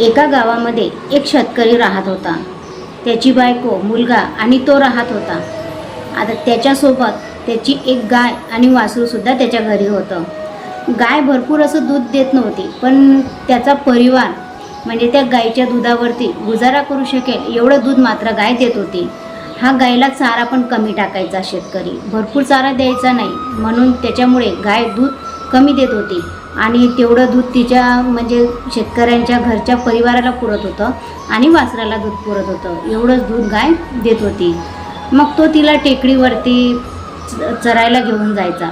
एका गावामध्ये एक शेतकरी राहत होता. त्याची बायको मुलगा आणि तो राहत होता. आता त्याच्यासोबत त्याची एक गाय आणि वासरूसुद्धा त्याच्या घरी होतं. गाय भरपूर असं दूध देत नव्हती पण त्याचा परिवार म्हणजे त्या गायीच्या दुधावरती गुजारा करू शकेल एवढं दूध मात्र गाय देत होती. हा गायला चारा पण कमी टाकायचा शेतकरी. भरपूर चारा द्यायचा नाही म्हणून त्याच्यामुळे गाय दूध कमी देत होती. आणि तेवढं दूध तिच्या म्हणजे शेतकऱ्यांच्या घरच्या परिवाराला पुरत होतं आणि वासराला दूध पुरत होतं. एवढंच दूध गाय देत होती. मग तो तिला टेकडीवरती च- चरायला घेऊन जायचा.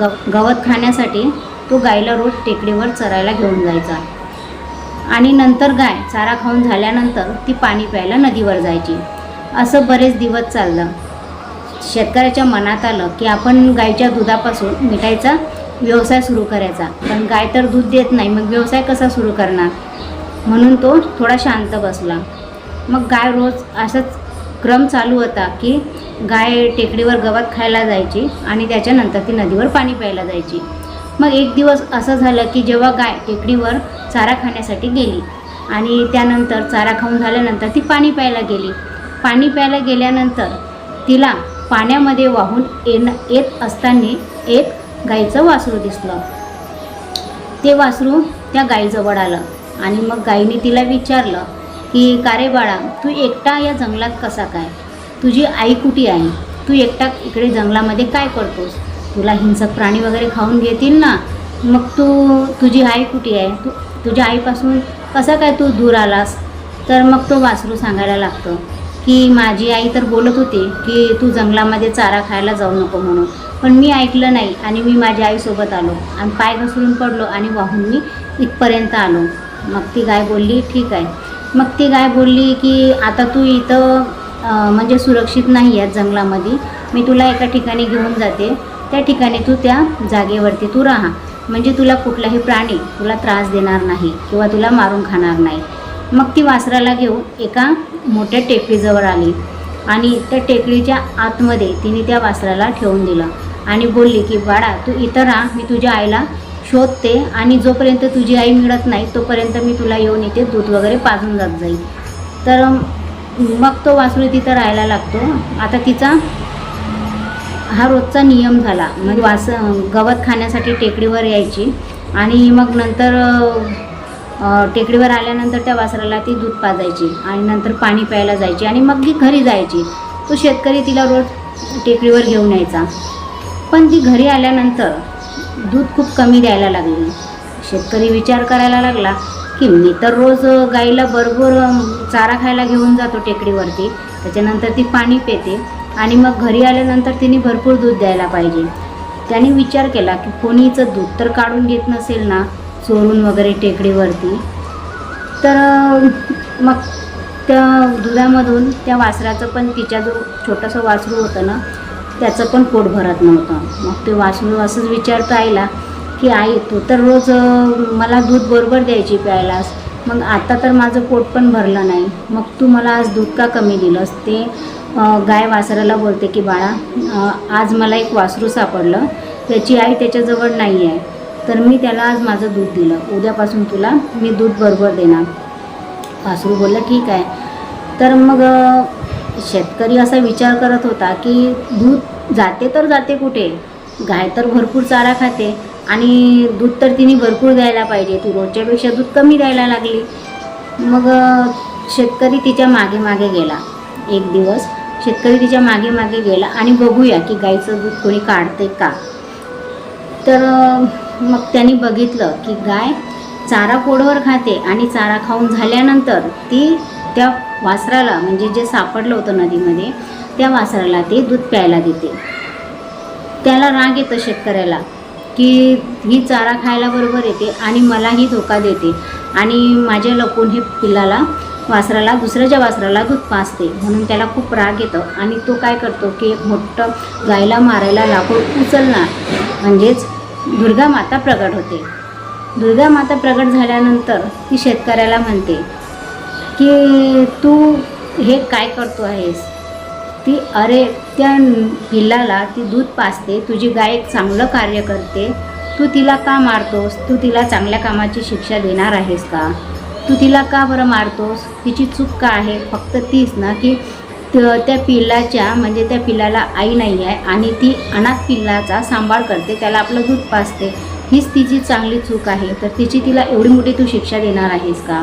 गव गवत खाण्यासाठी तो गायला रोज टेकडीवर चरायला घेऊन जायचा. आणि नंतर गाय चारा खाऊन झाल्यानंतर ती पाणी प्यायला नदीवर जायची. असं बरेच दिवस चाललं. शेतकऱ्याच्या मनात आलं की आपण गायच्या दुधापासून मिठाईचा व्यवसाय सुरू करायचा. पण गाय तर दूध देत नाही मग व्यवसाय कसा सुरू करणार? म्हणून तो थोडा शांत बसला. मग गाय रोज असंच क्रम चालू होता की गाय टेकडीवर गवत खायला जायची आणि त्याच्यानंतर ती नदीवर पाणी प्यायला जायची. मग एक दिवस असं झालं की जेव्हा गाय टेकडीवर चारा खाण्यासाठी गेली आणि त्यानंतर चारा खाऊन झाल्यानंतर ती पाणी प्यायला गेली. पाणी प्यायला गेल्यानंतर तिला पाण्यामध्ये वाहून येणं येत असताना एक गाईचं वासरू दिसलं. ते वासरू त्या गाईजवळ आलं आणि मग गाईने तिला विचारलं की का रे बाळा तू एकटा या जंगलात कसा काय? तुझी आई कुठे आहे? तू एकटा इकडे जंगलामध्ये काय करतोस? तुला हिंसक प्राणी वगैरे खाऊन घेतील ना? मग तू तुझी आई कुठे आहे? तू तुझ्या आईपासून कसा काय तू दूर आलास? तर मग तो वासरू सांगायला लागतो की माझी आई तर बोलत होती की तू जंगलामध्ये चारा खायला जाऊ नको म्हणून. पण मी ऐकलं नाही आणि मी माझ्या आईसोबत आलो. आणि पाय घसरून पडलो आणि वाहून मी इथपर्यंत आलो. मग ती गाय बोलली ठीक आहे. मग ती गाय बोलली की आता तू इथं म्हणजे सुरक्षित नाही आहे जंगलामध्ये. मी तुला एका ठिकाणी घेऊन जाते. त्या ठिकाणी तू त्या जागेवरती तू राहा. म्हणजे तुला कुठलाही प्राणी तुला त्रास देणार नाही किंवा तुला मारून खाणार नाही. मग ती वासराला घेऊन एका मोठ्या टेकडीजवळ आली. आणि त्या टेकडीच्या आतमध्ये तिने त्या वासराला ठेवून दिलं. आणि बोलली की बाळा तू इथं राहा मी तुझ्या आईला शोधते आणि जोपर्यंत तुझी आई मिळत नाही तोपर्यंत मी तुला येऊन इथे दूध वगैरे पाजून जात जाईल. तर मग तो वासरू तिथं राहायला लागतो. आता तिचा हा रोजचा नियम झाला. म्हणजे वास गवत खाण्यासाठी टेकडीवर यायची आणि मग नंतर टेकडीवर आल्यानंतर त्या वासराला ती दूध पाजायची आणि नंतर पाणी प्यायला जायची आणि मग ती घरी जायची. तो शेतकरी तिला रोज टेकडीवर घेऊन यायचा. पण ती घरी आल्यानंतर दूध खूप कमी द्यायला लागली. शेतकरी विचार करायला लागला की मी तर रोज गाईला बरोबर चारा खायला घेऊन जातो टेकडीवरती. त्याच्यानंतर ती पाणी पिते आणि मग घरी आल्यानंतर तिने भरपूर दूध द्यायला पाहिजे. त्याने विचार केला की कोणीचं दूध तर काढून घेत नसेल ना चोरून वगैरे टेकडीवरती? तर मग त्या दुधामधून त्या वासराचं पण तिच्या जो छोटंसं वासरू होतं ना त्याचं पण पोट भरत नव्हतं. मग ते वासरू असंच विचारतो आईला की आई तू तर रोज मला दूध बरोबर द्यायची प्यायलास. मग आता तर माझं पोट पण भरलं नाही. मग तू मला आज दूध का कमी दिलंस? ते गाय वासराला बोलते की बाळा आज मला एक वासरू सापडलं. त्याची आई त्याच्याजवळ नाही आहे. तर मी त्याला आज माझं दूध दिलं. उद्यापासून तुला मी दूध बरोबर देणार. वासरू बोललं ठीक आहे. तर मग शेतकरी असा विचार करत होता की दूध जाते तर जाते कुठे? गाय तर भरपूर चारा खाते आणि दूध तर तिने भरपूर द्यायला पाहिजे. ती रोजच्यापेक्षा दूध कमी द्यायला लागली. मग शेतकरी तिच्यामागे मागे गेला. एक दिवस शेतकरी तिच्यामागे मागे गेला आणि बघूया की गाईचं दूध कोणी काढते का? तर मग त्यांनी बघितलं की गाय चारा पोडवर खाते आणि चारा खाऊन झाल्यानंतर ती त्या वासराला म्हणजे जे सापडलं होतं नदीमध्ये त्या वासराला ते दूध प्यायला देते. त्याला राग येतो शेतकऱ्याला की ही चारा खायला बरोबर येते आणि मलाही धोका देते आणि माझ्या लपून हे पिल्लाला वासराला दुसऱ्याच्या वासराला दूध पाजते म्हणून त्याला खूप राग येतो आणि तो काय करतो की एक मोठं गायला मारायला लाकूड उचलणार. म्हणजेच दुर्गा माता प्रगट होते. दुर्गा माता प्रगट झाल्यानंतर ती शेतकऱ्याला म्हणते की तू हे काय करतो आहेस? ती अरे त्या पिल्लाला ती दूध पाजते तुझी गाय एक चांगलं कार्य करते तू तिला का मारतोस? तू तिला चांगल्या कामाची शिक्षा देणार आहेस का? तू तिला का बरं मारतोस? तिची चूक का आहे? फक्त तीच ना की त्या पिल्लाच्या म्हणजे त्या पिल्लाला आई नाही आहे आणि ती अनाथ पिल्लाचा सांभाळ करते त्याला आपलं दूध पाजते. हीच तिची चांगली चूक आहे. तर तिची तिला एवढी मोठी तू शिक्षा देणार आहेस का?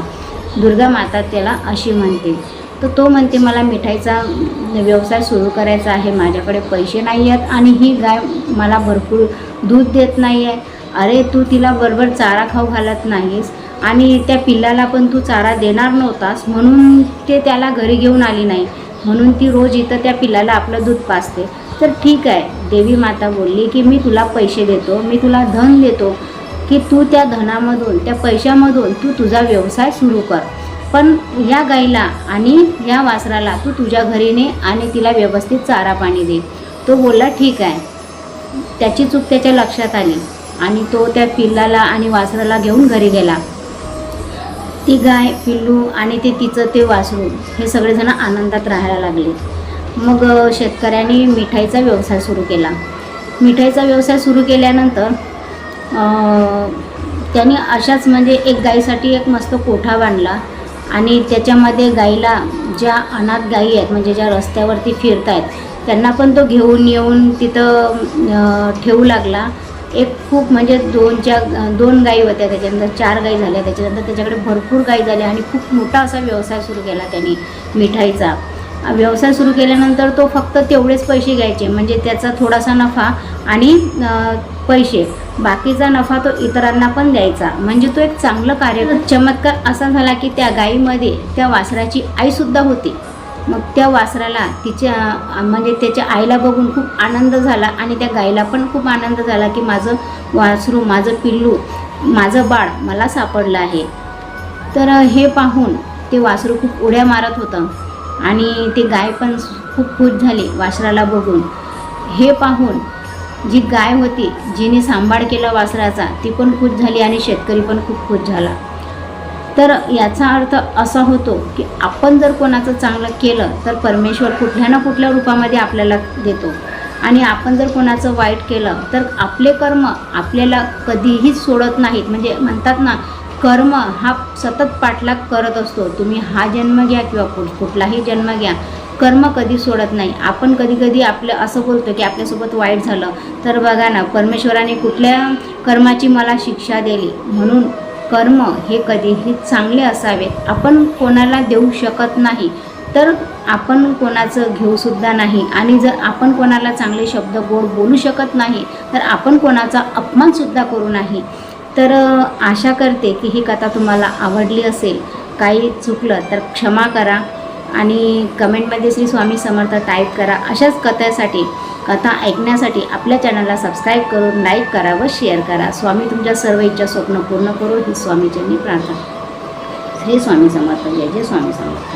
दुर्गा माता त्याला अशी म्हणते. तर तो म्हणते मला मिठाईचा व्यवसाय सुरू करायचा आहे. माझ्याकडे पैसे नाही आहेत आणि ही गाय मला भरपूर दूध देत नाही आहे अरे तू तिला बरोबर चारा खाऊ घालत नाहीस आणि त्या पिल्लाला पण तू चारा देणार नव्हतास म्हणून ते त्याला घरी घेऊन आली नाही. म्हणून ती रोज इथं त्या पिल्लाला आपलं दूध पाजते. तर ठीक आहे. देवी माता बोलली की मी तुला पैसे देतो मी तुला धन देतो की तू त्या धनामधून त्या पैशामधून तू तुझा व्यवसाय सुरू कर. पण ह्या गाईला आणि ह्या वासराला तू तुझ्या घरी ने आणि तिला व्यवस्थित चारा पाणी दे. तो बोलला ठीक आहे. त्याची चूक त्याच्या लक्षात आली आणि तो त्या पिल्लाला आणि वासराला घेऊन घरी गेला. ती गाय पिल्लू आणि ते तिचं ते वासरू हे सगळेजण आनंदात राहायला लागले. मग शेतकऱ्यांनी मिठाईचा व्यवसाय सुरू केला. मिठाईचा व्यवसाय सुरू केल्यानंतर त्याने अशाच म्हणजे एक गाईसाठी एक मस्त कोठा बांधला आणि त्याच्यामध्ये गाईला ज्या अनाथ गायी आहेत म्हणजे ज्या रस्त्यावरती फिरत आहेत त्यांना पण तो घेऊन येऊन तिथं ठेवू लागला. एक खूप म्हणजे दोनच्या दोन गायी होत्या त्याच्यानंतर चार गायी झाल्या. त्याच्यानंतर त्याच्याकडे भरपूर गायी झाल्या आणि खूप मोठा असा व्यवसाय सुरू केला त्यांनी मिठाईचा. व्यवसाय सुरू केल्यानंतर तो फक्त तेवढेच पैसे घ्यायचे म्हणजे त्याचा थोडासा नफा आणि पैसे. बाकीचा नफा तो इतरांना पण द्यायचा. म्हणजे तो एक चांगलं कार्य चमत्कार असा झाला की त्या गायीमध्ये त्या वासराची आईसुद्धा होती. मग त्या वासराला तिच्या म्हणजे त्याच्या आईला बघून खूप आनंद झाला आणि त्या गाईला पण खूप आनंद झाला की माझं वासरू माझं पिल्लू माझं बाळ मला सापडलं आहे. तर हे पाहून ते वासरू खूप उड्या मारत होतं आणि ते गाय पण खूप खुश झाली वासराला बघून. हे पाहून जी गाय होती जिने सांभाळ केला वासराचा ती पण खुश झाली आणि शेतकरी पण खूप खुश झाला. तर याचा अर्थ असा होतो की आपण जर कोणाचं चांगलं केलं तर परमेश्वर कुठल्या ना कुठल्या रूपामध्ये आपल्याला देतो. आणि आपण जर कोणाचं वाईट केलं तर आपले कर्म आपल्याला कधीही सोडत नाहीत. म्हणजे म्हणतात ना कर्म हा सतत पाठलाग करत असतो. तुम्ही हा जन्म घ्या किंवा कुठ कुठलाही जन्म घ्या कर्म कधी सोडत नाही. आपण कधी कधी आपलं असं बोलतो की आपल्यासोबत वाईट झालं. तर बघा ना परमेश्वराने कुठल्या कर्माची मला शिक्षा दिली? म्हणून कर्म हे कधीही चांगले असावेत आपण कोणाला देऊ शकत नाही. तर आपण कोणाचं घेऊसुद्धा नाही. आणि जर आपण कोणाला चांगले शब्द गोड बोलू शकत नाही तर आपण कोणाचा अपमानसुद्धा करू नाही. तर आशा करते की ही कथा तुम्हाला आवडली असेल. काही चुकलं तर क्षमा करा. आणि कमेंटमध्ये श्री स्वामी समर्थ टाईप करा. अशाच कथेसाठी कथा ऐकण्यासाठी आपल्या चॅनलला सबस्क्राईब करून लाईक करा व शेअर करा. स्वामी तुमच्या सर्व इच्छा स्वप्न पूर्ण करो ही स्वामीजींनी प्रार्थना. श्री स्वामी समर्थ. जय जय स्वामी समर्थ.